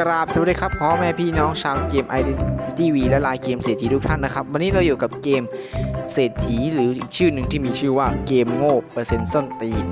กราบสวัสดีครับพ่อแม่พี่น้องชาวเกม Identity V และลายเกมเศรษฐีทุกท่านนะครับ วันนี้เราอยู่กับเกมเศรษฐีหรืออีกชื่อหนึ่งที่มีชื่อว่าเกมโง่เปอร์เซ็นต์ส้นตีน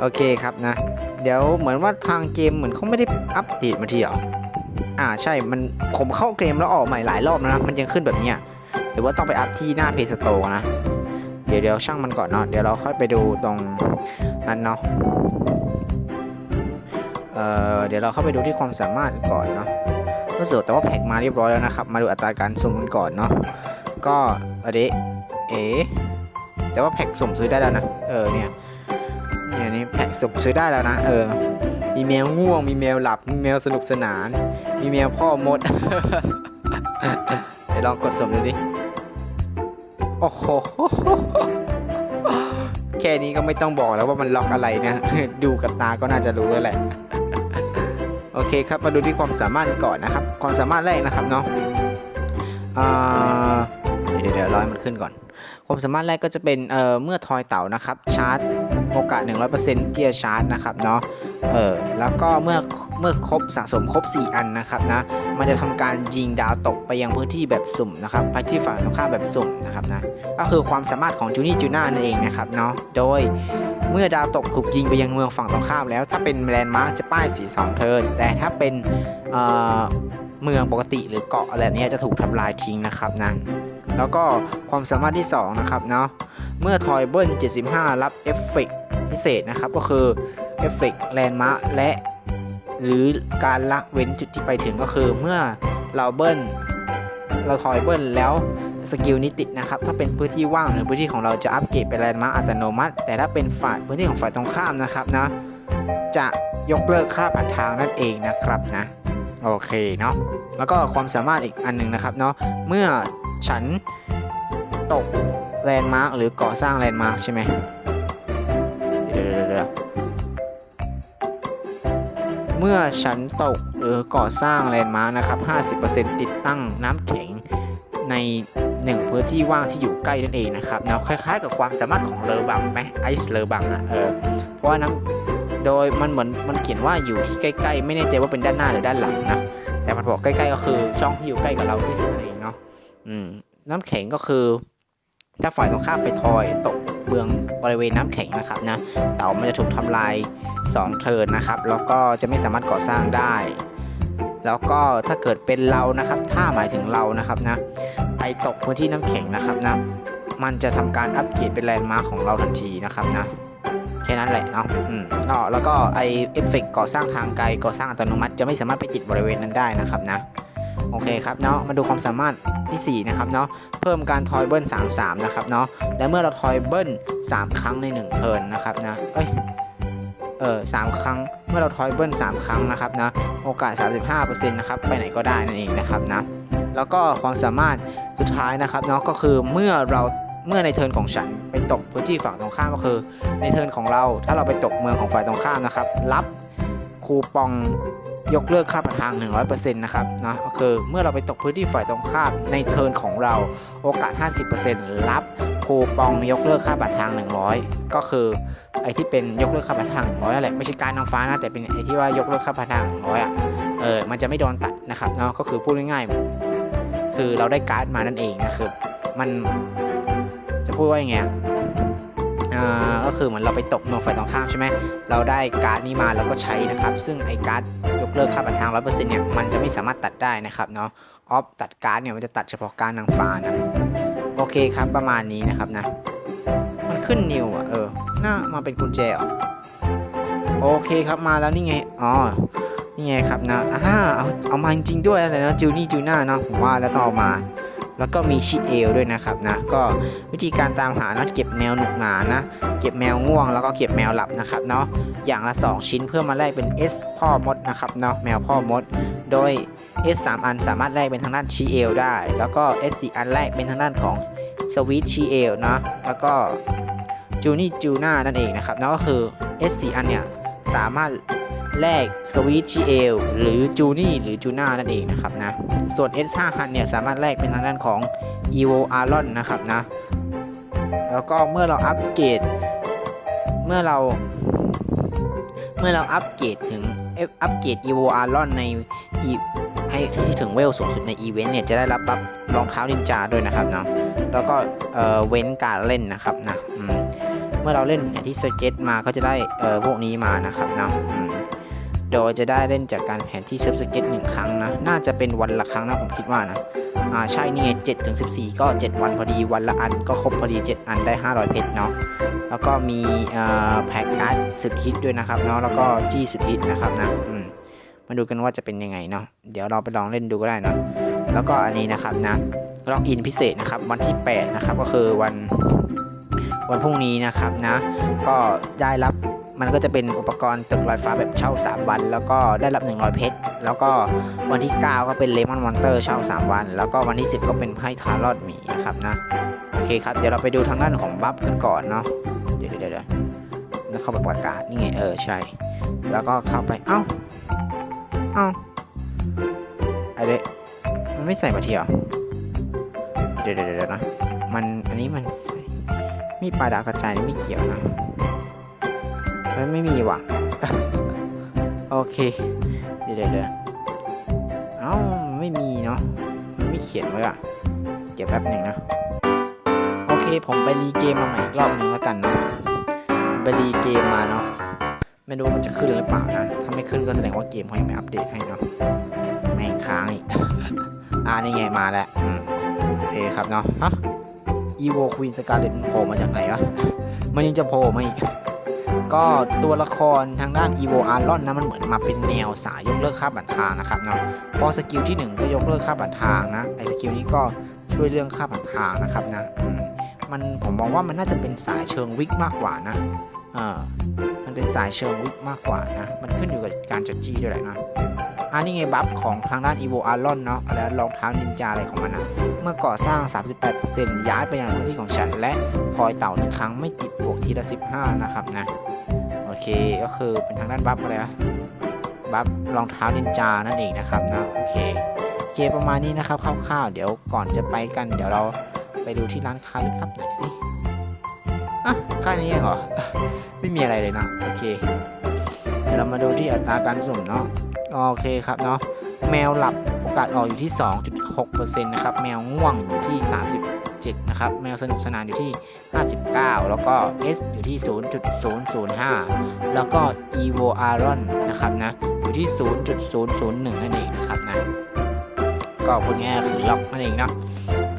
โอเคครับนะ เดี๋ยวเหมือนว่าทางเกมเหมือนเขาไม่ได้อัปเดตมาทีหรออ่าใช่มันผมเข้าเกมแล้วออกใหม่หลายรอบแล้วนะ มันยังขึ้นแบบเนี้ยหรือว่าต้องไปอัพที่หน้าเพจสโตนะ เดี๋ยวเดี๋ยวช่างมันก่อนเนาะเดี๋ยวเราค่อยไปดูตรงนั้นเนาะ เอ่อเดี๋ยวเราเข้าไปดูที่ความสามารถก่อนเนาะรู้สึกแต่ว่าแพ็กมาเรียบร้อยแล้วนะครับ มาดูอัตราการสุ่มกันก่อนเนาะก็อเดะเอ๋แต่ว่าแพ็กสุ่มซื้อได้แล้วนะเออเนี่ยเนี่ยนี่แพ็กสุ่มซื้อได้แล้วนะเออมีแมวง่วง มีแมวหลับ มีแมวสนุกสนาน มีแมวพ่อมดเดี๋ยวลองกดสุ่มดูดิ โอ้โห แค่นี้ก็ไม่ต้องบอกแล้วว่ามันล็อกอะไรนะ ดูกับตาก็น่าจะรู้แล้วแหละ โอเคครับมาดูที่ความสามารถก่อนนะครับ ความสามารถแรกนะครับเนาะเดี๋ยวเดี๋ยวร้อยมันขึ้นก่อน ความสามารถแรกก็จะเป็นเอ่อเมื่อทอยเต่านะครับชาร์จโอกาส 100%ที่จะชาร์จนะครับเนาะเออแล้วก็เมื่อเมื่อครบสะสมครบ 4 อันนะครับนะมันจะทำการยิงดาวตกไปยังพื้นที่แบบสุ่มนะครับไปที่ฝั่งตรงข้ามแบบสุ่มนะครับนะก็คือความสามารถของจูนี่จูน่านั่นเองนะครับเนาะโดย เมื่อดาวตกถูกยิงไปยังเมืองฝั่งตรงข้ามแล้ว ถ้าเป็นแลนด์มาร์กจะป้ายสีสองเทินแต่ถ้าเป็นเเมืองปกติหรือเกาะอะไรเนี้ยจะถูกทำลายทิ้งนะครับนะแล้วก็ความสามารถที่สองนะครับเนาะเมื่อทอยเบิล75 รับเอฟเฟกต์พิเศษนะครับ ก็คือเอฟเฟกต์แลนด์มาร์กและ หรือการละเว้นจุดที่ไปถึงก็คือเมื่อเราเบิ้ลเราทอยเบิ้ลแล้ว สกิลนี้ติดนะครับ ถ้าเป็นพื้นที่ว่างหรือพื้นที่ของเราจะอัปเกรดเป็นแลนด์มาร์กอัตโนมัติ แต่ถ้าเป็นฝ่ายพื้นที่ของฝ่ายตรงข้ามนะครับนะ จะยกเลิกค่าผ่านทางนั่นเองนะครับนะโอเคเนาะแล้วก็ความสามารถอีกอันหนึ่งนะครับเนาะเมื่อฉันตกแลนด์มาร์กหรือก่อสร้างแลนด์มาร์กใช่ไหมเดี๋ยวเดี๋ยวเมื่อฉันตกหรือก่อสร้างแลนด์มาร์กนะครับ 50%ติดตั้งน้ำแข็งใน หนึ่งพื้นที่ว่างที่อยู่ใกล้นั่นเองนะครับเนาะคล้ายๆ กับความสามารถของเลอบังไหมไอซ์เลอบังอะเออเพราะว่าน้ำโดยมันเหมือนมันเขียนว่าอยู่ที่ใกล้ๆ ไม่แน่ใจว่าเป็นด้านหน้าหรือด้านหลังนะแต่มันบอกใกล้ๆก็คือช่องที่อยู่ใกล้กับเราที่สุดนั่นเองเนาะอืมน้ำแข็งก็คือ ถ้าฝ่ายตรงข้ามไปทอยตกเบืองบริเวณน้ำแข็งนะครับนะเต่ามันจะถูกทำลาย2เทิร์นนะครับ แล้วก็จะไม่สามารถก่อสร้างได้ แล้วก็ถ้าเกิดเป็นเรานะครับ ถ้าหมายถึงเรานะครับนะ ไปตกพื้นที่น้ำแข็งนะครับนะ มันจะทำการอัปเกรดเป็นแลนด์มาร์คของเราทันทีนะครับนะแค่นั้นแหละเนาะอืมอ๋อแล้วก็ไอเอฟเฟกก่อสร้างทางไกลก่อสร้างอัตโนมัติจะไม่สามารถไปติดบริเวณนั้นได้นะครับนะโอเคครับเนาะมาดูความสามารถทีสี่4 นะครับเนาะเพิ่มการทอยเบิ้ล33 นะครับเนาะและเมื่อเราทอยเบิ้ล 3 ครั้งใน 1 เทิร์นนะครับนะเอ้ยเออสามครั้งเมื่อเราทอยเบิ้ล3 ครั้งนะครับนะโอกาส 35%นะครับไปไหนก็ได้นั่นเองนะครับนะ แล้วก็ความสามารถสุดท้ายนะครับเนาะก็คือเมื่อเราเมื่อในเทิร์นของฉันไปตกพื้นที่ฝั่งตรงข้ามก็คือ ในเทิร์นของเราถ้าเราไปตกเมืองของฝ่ายตรงข้ามนะครับ รับคูปองยกเลิกค่าผ่านทาง 100%นะครับนะก็คือเมื่อเราไปตกพื้นที่ฝ่ายตรงข้ามในเทิร์นของเราโอกาส 50%รับคูปองยกเลิกค่าบัตรทาง 100 ก็คือไอที่เป็นยกเลิกค่าบัตรทาง 100นั่นแหละไม่ใช่การนางฟ้านะแต่เป็นไอที่ว่ายกเลิกค่าบัตรทาง100อะเออมันจะไม่โดนตัดนะครับเนาะก็คือพูดง่ายๆ คือเราได้การ์ดมานั่นเองนะคือมันจะพูดว่าอยังไงอ่าก็คือเหมือนเราไปตกเมืองฝ่ายตรงข้ามใช่ไหมเราได้การ์ดนี้มาแล้วก็ใช้นะครับ ซึ่งไอ้การ์ดยกเลิกค่าบัตรทาง100%เนี่ยมันจะไม่สามารถตัดได้นะครับเนาะออฟตัดการ์ดเนี่ยมันจะตัดเฉพาะการดนางฟ้านะโอเคครับประมาณนี้นะครับนะ มันขึ้นนิวอะเออน่ามาเป็นกุญแจเหรอโอเคครับมาแล้วนี่ไงอ๋อ นี่ไงครับนะอ่าเอาเอามาจริงด้วยอะไรนะจูนี่จูน่าเนาะผมว่าแล้วต้องเอามา แล้วก็มีชิเอลด้วยนะครับนะ ก็วิธีการตามหานะเก็บแมวหนุกหนานะ เก็บแมวง่วงแล้วก็เก็บแมวหลับนะครับเนาะอย่างละ 2 ชิ้นเพื่อมาแลกเป็น S พ่อมดนะครับเนาะแมวพ่อมด โดย S 3 อันสามารถแลกเป็นทางด้านชีเอลได้ แล้วก็ S 4อันแลกเป็นทางด้านของสวิตชีเอลนะแล้วก็จูนี่จูน่านั่นเองนะครับนั่นก็คือ S 4อันเนี่ยสามารถ แลกสวิตชีเอลหรือจูนี่หรือจูน่านั่นเองนะครับนะ ส่วน S 5อันเนี่ยสามารถแลกเป็นทางด้านของ Evo Aron นะครับนะ แล้วก็เมื่อเราอัปเกรด เมื่อเรา เมื่อเราอัปเกรดถึงอัปเกรด EVO Aron ในอีให้ที่ถึงเวลสูงสุดในอีเวนต์เนี่ยจะได้รับบัฟรองเท้านินจาด้วยนะครับเนาะแล้วก็เว้นการเล่นนะครับนะมเมื่อเราเล่นที่สเก็ตมาก็จะได้พวกนี้มานะครับเนาะม โดยจะได้เล่นจากการแผนที่เซิร์ฟสเก็ตหนึ่งครั้งนะ น่าจะเป็นวันละครั้งนะผมคิดว่านะ อ่าใช่นี่ไง7ถึง14ก็7วันพอดีวันละอันก็ครบพอดี7อันได้500เพชรเนาะ แล้วก็มีแพ็กการ์ดสุดฮิตด้วยนะครับเนาะ แล้วก็จี้สุดฮิตนะครับนะ อืม มาดูกันว่าจะเป็นยังไงเนาะ เดี๋ยวเราไปลองเล่นดูก็ได้เนาะ แล้วก็อันนี้นะครับนะล็อกอินพิเศษนะครับวันที่8นะครับก็คือวันวันพรุ่งนี้นะครับนะ ก็ได้รับ มันก็จะเป็นอุปกรณ์ตึกลอยฟ้าแบบเช่า 3 วัน แล้วก็ได้รับ 100 เพชร แล้วก็วันที่ 9 ก็เป็นเลมอนมอนเตอร์เช่า 3 วัน แล้วก็วันที่ 10 ก็เป็นไพ่ทารอดหมีนะครับนะ โอเคครับ เดี๋ยวเราไปดูทางด้านของบัฟกันก่อนเนาะ เดี๋ยวเดี๋ยวเดี๋ยวแล้วเข้าไปประกาศนี่ไง เออ ใช่ แล้วก็เข้าไป เอ้า เอ้าไอเดะมันไม่ใส่มาเที่ยวเดี๋ยวเดี๋ยวเดี๋ยวนะ มัน อันนี้มันใส่มีปลาดาวกระจายนี่ไม่เกี่ยวนะ เฮ้ยไม่มีว่ะ โอเคเดี๋ยวเดี๋ยวเดี๋ยวเอ้าไม่มีเนาะมันไม่เขียนไว้อะ เดี๋ยวแป๊บหนึ่งนะ โอเคผมไปรีเกมมาใหม่อีกรอบหนึงแล้วกันเนาะไปรีเกมมาเนาะไม่รู้มันจะขึ้นหรือเปล่านะ ถ้าไม่ขึ้นก็แสดงว่าเกมเขายังไม่อัปเดตให้เนาะแม่งค้างอีก อ่านี่ไงมาแล้วโอเคครับเนาะฮะอีโวควีนสกาเลตโผล่มาจากไหนวะ มันยังจะโผล่มาอีก ก็ตัวละครทางด้าน EVO a r o n นะมันเหมือนมาเป็นแนวสายยกเลิกค่าบัตรทางนะครับเนาะพอสกิลที่ 1 ก็ยกเลิกค่าบัตรทางนะไอสกิลนี้ก็ช่วยเรื่องค่าบัตรทางนะครับนะมันผมมองว่ามันน่าจะเป็นสายเชิงวิกมากกว่านะเออมันเป็นสายเชิงวิกมากกว่านะมันขึ้นอยู่กับการจัดจี้ด้วยแหละนะ อันนี้ไงบัฟของทางด้าน EVO a r o n เนาะแล้วรองเท้านินจาอะไรของมันนะเมื่อก่อสร้าง 38%ย้ายไปยังพื้นที่ของฉัน และทอยเต่าหนึ่งครั้งไม่ติดบวกทีละ 15 นะครับนะ โอเคก็คือเป็นทางด้านบัฟอะไรวะบัฟรองเท้านินจานั่นเองนะครับนะโอเคโอเคประมาณนี้นะครับคร่าวๆเดี๋ยวก่อนจะไปกัน เดี๋ยวเราไปดูที่ร้านค้าลึกลับหน่อยสิอะค่นี้เองเหรอไม่มีอะไรเลยนะโอเคเดี๋ยวเรามาดูที่อัตราการสุ่มเนาะ โอเคครับเนาะแมวหลับโอกาสออกอยู่ที่ 2.6%นะครับแมวง่วงอยู่ที่ 37 นะครับ แมวสนุกสนานอยู่ที่ 59 แล้วก็ S อยู่ที่ 0.005 แล้วก็ Evo Aron นะครับนะอยู่ที่ 0.001 นั่นเองนะครับนะก็พูดง่ายคือล็อกนั่นเองเนาะ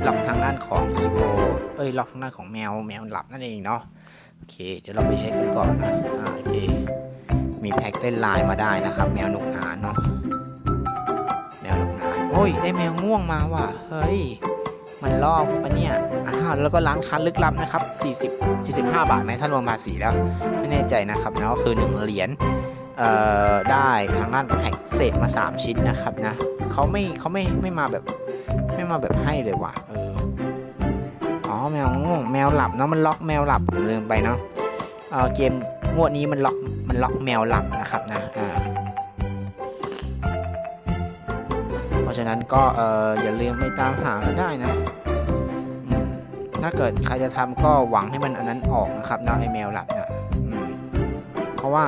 ล็อกทางด้านของ Evo เอ้ยล็อกทางด้านของแมวแมวหลับนั่นเองเนาะโอเค เดี๋ยวเราไปเช็คกันก่อนนะอ่าโอเค มีแพ็กเล่นลน์มาได้นะครับ แมวหนุกหนานเนาะแมวหนุกหนานโอ้ยได้แมวง่วงมาว่ะเฮ้ยมันลอกปะเนี่ยอ้าวแล้วก็ร้านค้าลึกลับนะครับ 40 45 บาทในถ้ารวมภาษีแล้ว ไม่แน่ใจนะครับนะก็คือ 1 เหรียญเอ่อได้ทางด้านแพ็กเศษมา 3 ชิ้นนะครับนะเขาไม่เขาไม่ไม่มาแบบไม่มาแบบให้เลยว่ะเอออ๋อแมวง่วงแมวหลับเนาะมันล็อกแมวหลับผมลืมไปเนาะเออเกม งวดนี้มันล็อกมันล็อกแมวหลับนะครับนะอ่าเพราะฉะนั้นก็เอออย่าลืมไปตามหากันได้นะถ้าเกิดใครจะทำก็หวังให้มันอันนั้นออกนะครับนะไอแมวหลับนะเพราะว่า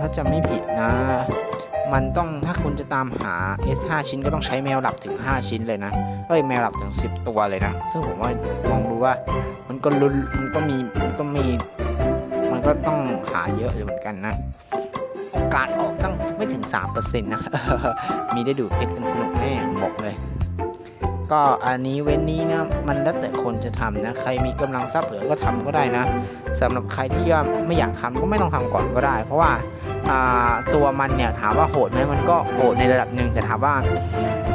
ถ้าจะไม่ผิดนะ มันต้องถ้าคุณจะตามหา S5 ชิ้นก็ต้องใช้แมวหลับถึง 5 ชิ้นเลยนะเอ้ยแมวหลับถึง 10 ตัวเลยนะ ซึ่งผมว่ามองดูว่ามันก็รุนมันก็มีมันก็มี ก็ต้องหาเยอะอยู่เหมือนกันนะ โอกาสออกตั้งไม่ถึง 3%นะ มีได้ดูเพชรกันสนุกแน่ผมบอกเลย ก็อันนี้เว้นนี้นะ มันแล้วแต่คนจะทำนะ ใครมีกำลังทรัพย์เหลือก็ทำก็ได้นะสำหรับใครที่ยังไม่อยากทำก็ไม่ต้องทำก่อนก็ได้ เพราะว่าตัวมันเนี่ยถามว่าโหดไหมมันก็โหดในระดับหนึ่งแต่ถามว่า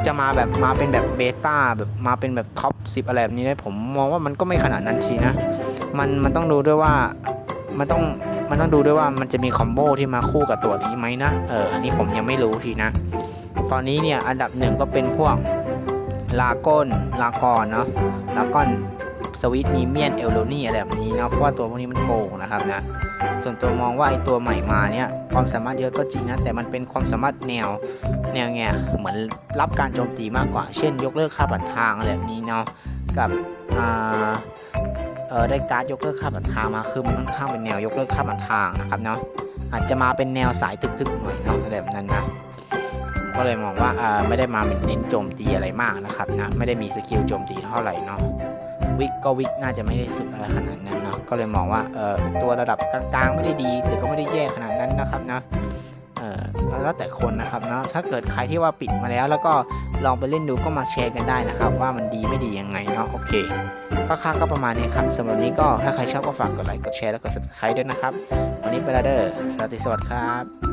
จะมาแบบมาเป็นแบบเบต้าแบบมาเป็นแบบท็อป10 อะไรแบบนี้นะผมมองว่ามันก็ไม่ขนาดนั้นทีนะ มันมันต้องดูด้วยว่า มันต้องมันต้องดูด้วยว่ามันจะมีคอมโบที่มาคู่กับตัวนี้ไหมนะ เออ อันนี้ผมยังไม่รู้ทีนะ ตอนนี้เนี่ยอันดับหนึ่งก็เป็นพวกลาก้นลากอนเนาะลากอนสวิตมีเมียนเอลโลนี่อะไรแบบนี้เนาะเพราะว่าตัวพวกนี้มันโกงนะครับนะ ส่วนตัวมองว่าไอตัวใหม่มาเนี่ยความสามารถเยอะก็จริงนะ แต่มันเป็นความสามารถแนวแนวไงเหมือนรับการโจมตีมากกว่า เช่น ยกเลิกค่าบัตรทางอะไรแบบนี้เนาะกับอ่า เออได้การ์ดยกเลิกค่าบัตรทางมาคือมันค่อนข้างเป็นแนวยกเลิกค่าบัตรทางนะครับเนาะอาจจะมาเป็นแนวสายทึกๆหน่อยเนาะอะไรแบบนั้นนะก็เลยมองว่าอ่าไม่ได้มาเน้นโจมตีอะไรมากนะครับนะไม่ได้มีสกิลโจมตีเท่าไหร่เนาะวิกก็วิกน่าจะไม่ได้สุดอะไรขนาดนั้นเนาะก็เลยมองว่าเออตัวระดับกลางๆไม่ได้ดีแต่ก็ไม่ได้แย่ขนาดนั้นนะครับนะ แล้วแต่คนนะครับเนาะถ้าเกิดใครที่ว่าปิดมาแล้ว แล้วก็ลองไปเล่นดูก็มาแชร์กันได้นะครับ ว่ามันดีไม่ดียังไงเนาะโอเคค่าๆก็ประมาณนี้ครับสำหรับนี้ก็ถ้าใครชอบก็ฝากกดไลค์กดแชร์แล้วกด subscribe ด้วยนะครับ วันนี้ไปและเด้อราตรีสวัสดิ์ครับ